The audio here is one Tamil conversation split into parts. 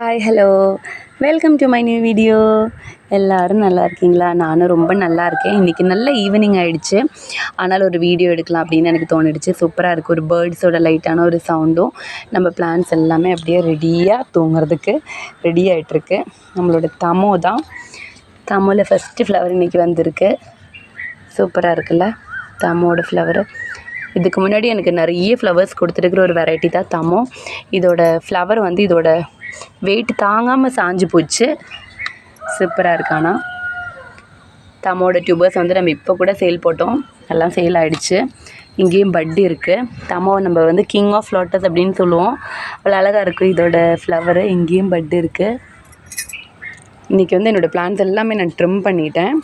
Hi hello welcome to my new video எல்லோரும் நல்லா இருக்கீங்களா? நானும் ரொம்ப நல்லா இருக்கேன். இன்றைக்கி நல்ல ஈவினிங் ஆகிடுச்சு ஆனால் ஒரு வீடியோ எடுக்கலாம் அப்படின்னு எனக்கு தோணிடுச்சு. சூப்பராக இருக்குது ஒரு பேர்ட்ஸோட லைட்டான ஒரு சவுண்டும் நம்ம பிளான்ஸ் எல்லாமே அப்படியே ரெடியாக தூங்குறதுக்கு ரெடி ஆகிட்டுருக்கு நம்மளோட தமோ தான். தமோவில் ஃபஸ்ட்டு ஃப்ளவர் இன்றைக்கி வந்திருக்கு. சூப்பராக இருக்குல்ல? தமோட ஃப்ளவரு இதுக்கு முன்னாடி எனக்கு நிறைய ஃப்ளவர்ஸ் கொடுத்துருக்குற ஒரு வெரைட்டி தான் தமோ. இதோட ஃப்ளவர் வந்து இதோட வெயிட் தாங்காமல் சாஞ்சு போச்சு. சூப்பராக இருக்கானா? தமோட டியூபர்ஸ் வந்து நம்ம இப்போ கூட சேல் போட்டோம். எல்லாம் சேல் ஆகிடுச்சு இங்கேயும் பட்டு இருக்குது தமோ நம்ம வந்து கிங் ஆஃப் லோட்டஸ் அப்படின்னு சொல்லுவோம். அவ்வளோ அழகாக இருக்குது இதோட ஃப்ளவரு இங்கேயும் பட்டு இருக்குது இன்றைக்கி வந்து என்னோடய பிளான்ஸ் எல்லாமே நான் ட்ரிம் பண்ணிட்டேன்.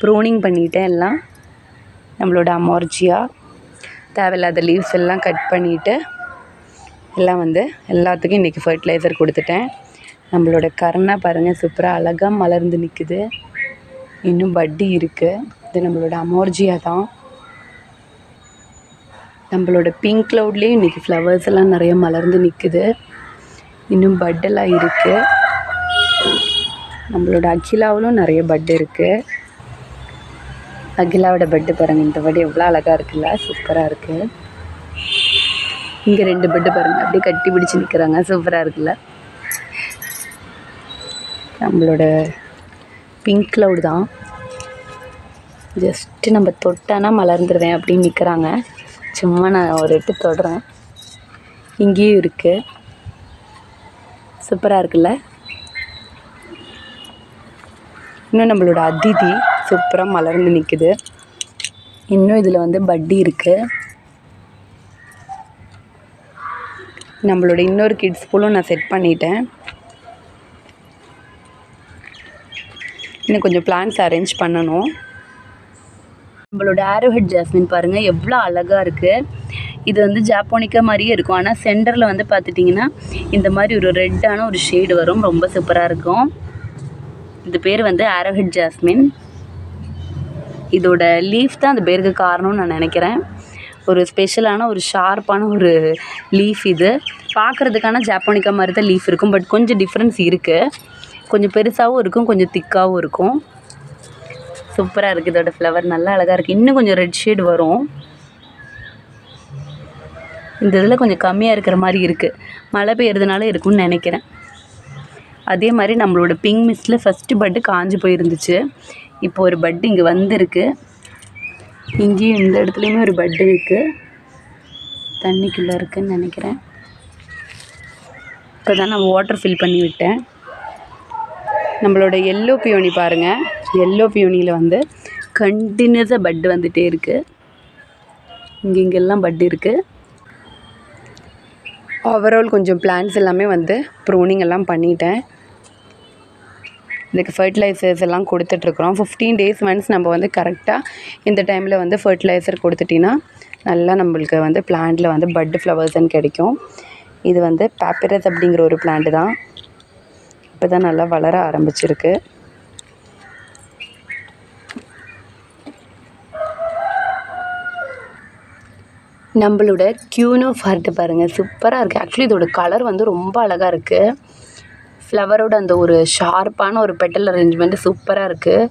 ப்ரூனிங் பண்ணிட்டேன் எல்லாம். நம்மளோட அமார்ஜியா தேவையில்லாத லீவ்ஸ் எல்லாம் கட் பண்ணிவிட்டு எல்லாம் வந்து எல்லாத்துக்கும் இன்றைக்கி ஃபர்டிலைசர் கொடுத்துட்டேன். நம்மளோட கருணா பாருங்கள் சூப்பராக அழகாக மலர்ந்து நிற்குது இன்னும் பட்டி இருக்குது இது நம்மளோட அமோர்ஜியா தான். நம்மளோட பிங்க் க்ளவுட்லேயும் இன்றைக்கி ஃப்ளவர்ஸ் எல்லாம் நிறைய மலர்ந்து நிற்குது இன்னும் பட்டெல்லாம் இருக்குது நம்மளோட அகிலாவிலும் நிறைய பட் இருக்குது அகிலாவோட பெட்டு பாருங்கள் இந்த பட் எவ்வளோ அழகாக இருக்குல்ல சூப்பராக இருக்குது இங்கே ரெண்டு பெட்டு பாருங்கள் அப்படியே கட்டி பிடிச்சி நிற்கிறாங்க சூப்பராக இருக்குல்ல? நம்மளோட பிங்க் க்ளவுட் தான். ஜஸ்ட்டு நம்ம தொட்டானா மலர்ந்துடுவேன் அப்படின்னு நிற்கிறாங்க சும்மா நான் ஒரு எட்டு தொடுறேன். இங்கேயும் இருக்குது சூப்பராக இருக்குல்ல? இன்னும் நம்மளோட அதிதி சூப்பராக மலர்ந்து நிற்குது இன்னும் இதில் வந்து பட்டி இருக்குது நம்மளோட இன்னொரு கிட்ஸ் பூலும் நான் செட் பண்ணிட்டேன். இன்னும் கொஞ்சம் பிளான்ஸ் அரேஞ்ச் பண்ணணும். நம்மளோட ஆரோஹெட் ஜாஸ்மின் பாருங்கள் எவ்வளோ அழகாக இருக்குது இது வந்து ஜாப்போனிக்கா மாதிரியே இருக்கும். ஆனால் சென்டரில் வந்து பார்த்துட்டிங்கன்னா இந்த மாதிரி ஒரு ரெட்டான ஒரு ஷேடு வரும். ரொம்ப சூப்பராக இருக்கும். இது பேர் வந்து ஆரோஹெட் ஜாஸ்மின் இதோட லீஃப் தான் அந்த பேருக்கு காரணம்னு நான் நினைக்கிறேன். ஒரு ஸ்பெஷலான ஒரு ஷார்ப்பான ஒரு லீஃப் இது. பார்க்குறதுக்கான ஜாப்பானிக்கா மாதிரி தான் லீஃப் இருக்கும். பட் கொஞ்சம் டிஃப்ரென்ஸ் இருக்குது கொஞ்சம் பெருசாகவும் இருக்கும் கொஞ்சம் திக்காகவும் இருக்கும். சூப்பராக இருக்குது இதோட ஃப்ளவர் நல்லா அழகாக இருக்குது இன்னும் கொஞ்சம் ரெட் ஷேட் வரும். இந்த இதில் கொஞ்சம் கம்மியாக இருக்கிற மாதிரி இருக்குது மழை பெய்யறதுனால இருக்கும்னு நினைக்கிறேன். அதே மாதிரி நம்மளோட பிங்க் மிஸ்டில் ஃபஸ்ட்டு பட்டு காஞ்சு போயிருந்துச்சு. இப்போ ஒரு பட்டு இங்கே வந்திருக்கு. இங்கேயும் இந்த இடத்துலையுமே ஒரு பட்டு இருக்குது தண்ணிக்குள்ளே இருக்குதுன்னு நினைக்கிறேன். இப்போ தான் நான் வாட்டர் ஃபில் பண்ணி விட்டேன். நம்மளோட எல்லோ பியோனி பாருங்கள் எல்லோ பியோனியில் வந்து கண்டினியூஸாக பட்டு வந்துகிட்டே இருக்குது இங்கே இங்கெல்லாம் பட்டு இருக்குது ஓவரால் கொஞ்சம் பிளான்ஸ் எல்லாமே வந்து ப்ரோனிங் எல்லாம் பண்ணிட்டேன். இதுக்கு ஃபர்டிலைசர்ஸ் எல்லாம் கொடுத்துட்ருக்குறோம். ஃபிஃப்டீன் டேஸ் ஒன்ஸ் நம்ம வந்து கரெக்டாக இந்த டைமில் வந்து ஃபர்டிலைசர் கொடுத்துட்டிங்கன்னா நல்லா நம்மளுக்கு வந்து பிளான்ட்டில் வந்து பட்டு ஃப்ளவர்ஸ்ன்னு கிடைக்கும். இது வந்து பேப்பிரஸ் அப்படிங்கிற ஒரு பிளான்ட் தான். இப்போ தான் நல்லா வளர ஆரம்பிச்சிருக்கு. நம்மளோட க்யூனோ ஃபர்ட் பாருங்கள் சூப்பராக இருக்குது ஆக்சுவலி இதோட கலர் வந்து ரொம்ப அழகாக இருக்குது ஃப்ளவரோட அந்த ஒரு ஷார்ப்பான ஒரு பெட்டல் அரேஞ்ச்மெண்ட்டு சூப்பராக இருக்குது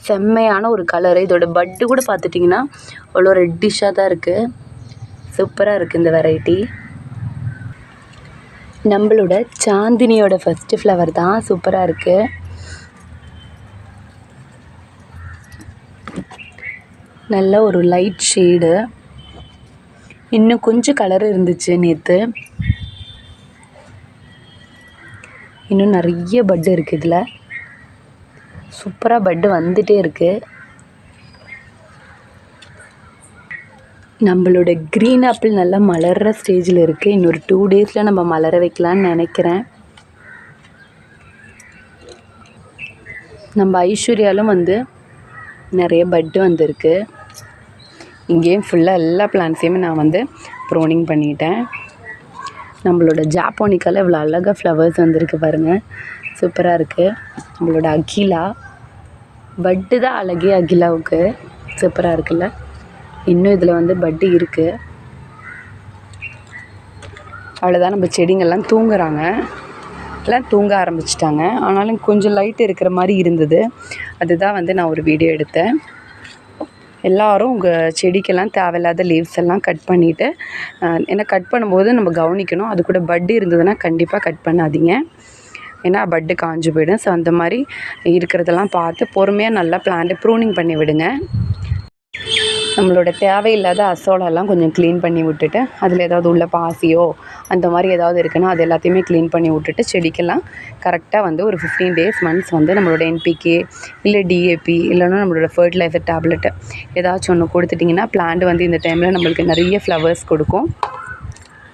செம்மையான ஒரு கலரு இதோட பட்டு கூட பார்த்துட்டிங்கன்னா அவ்வளோ ரெட்டிஷாக தான் இருக்குது சூப்பராக இருக்குது இந்த வெரைட்டி நம்மளோட சாந்தினியோட ஃபஸ்ட்டு ஃப்ளவர் தான் சூப்பராக இருக்குது நல்ல ஒரு லைட் ஷேடு இன்னும் கொஞ்சம் கலர் இருந்துச்சு நேற்று இன்னும் நிறைய பட்டு இருக்குது இதில். சூப்பராக பட்டு வந்துகிட்டே இருக்குது நம்மளோட க்ரீன் ஆப்பிள் நல்லா மலர்கிற ஸ்டேஜில் இருக்குது இன்னொரு டூ டேஸில் நம்ம மலர வைக்கலான்னு நினைக்கிறேன். நம்ம ஐஸ்வர்யாலும் வந்து நிறைய பட்டு வந்திருக்கு. இங்கேயும் ஃபுல்லாக எல்லா பிளான்ஸையுமே நான் வந்து ப்ரோனிங் பண்ணிட்டேன். நம்மளோட ஜாப்போனிக்கால இவ்வளோ அழகாக ஃப்ளவர்ஸ் வந்திருக்கு பாருங்கள் சூப்பராக இருக்குது நம்மளோட அகிலா பட்டு தான் அழகே அகிலாவுக்கு. சூப்பராக இருக்குல்ல? இன்னும் இதில் வந்து பட்டு இருக்குது அவ்வளோதான் நம்ம செடிங்கள்லாம் தூங்குறாங்க. எல்லாம் தூங்க ஆரம்பிச்சிட்டாங்க. ஆனாலும் கொஞ்சம் லைட் இருக்கிற மாதிரி இருந்தது. அதுதான் வந்து நான் ஒரு வீடியோ எடுத்தேன். எல்லோரும் உங்கள் செடிக்கெல்லாம் தேவையில்லாத லீவ்ஸ் எல்லாம் கட் பண்ணிவிட்டு ஏன்னா கட் பண்ணும்போது நம்ம கவனிக்கணும். அது கூட பட்டு இருந்ததுன்னா கண்டிப்பாக கட் பண்ணாதீங்க. ஏன்னா பட்டு காஞ்சு போயிடும். ஸோ அந்த மாதிரி இருக்கிறதெல்லாம் பார்த்து பொறுமையாக நல்லா பிளான்ட்டு ப்ரூனிங் பண்ணி விடுங்க. நம்மளோட தேவையில்லாத அசோலெல்லாம் கொஞ்சம் க்ளீன் பண்ணி விட்டுட்டு அதில் ஏதாவது உள்ள பாசியோ அந்த மாதிரி ஏதாவது இருக்குன்னா அது எல்லாத்தையுமே க்ளீன் பண்ணி விட்டுட்டு செடிக்கெல்லாம் கரெக்டாக வந்து ஒரு ஃபிஃப்டீன் டேஸ் மந்த்ஸ் வந்து நம்மளோட என்பிகே இல்லை டிஏபி இல்லைன்னா நம்மளோட ஃபர்டிலைசர் டேப்லெட்டு ஏதாச்சும் ஒன்று கொடுத்துட்டிங்கன்னா பிளான்ட் வந்து இந்த டைமில் நம்மளுக்கு நிறைய ஃப்ளவர்ஸ் கொடுக்கும்.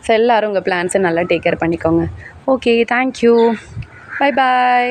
ஸோ எல்லோரும் உங்கள் பிளான்ஸை நல்லா டேக் கேர் பண்ணிக்கோங்க. Okay thank you bye bye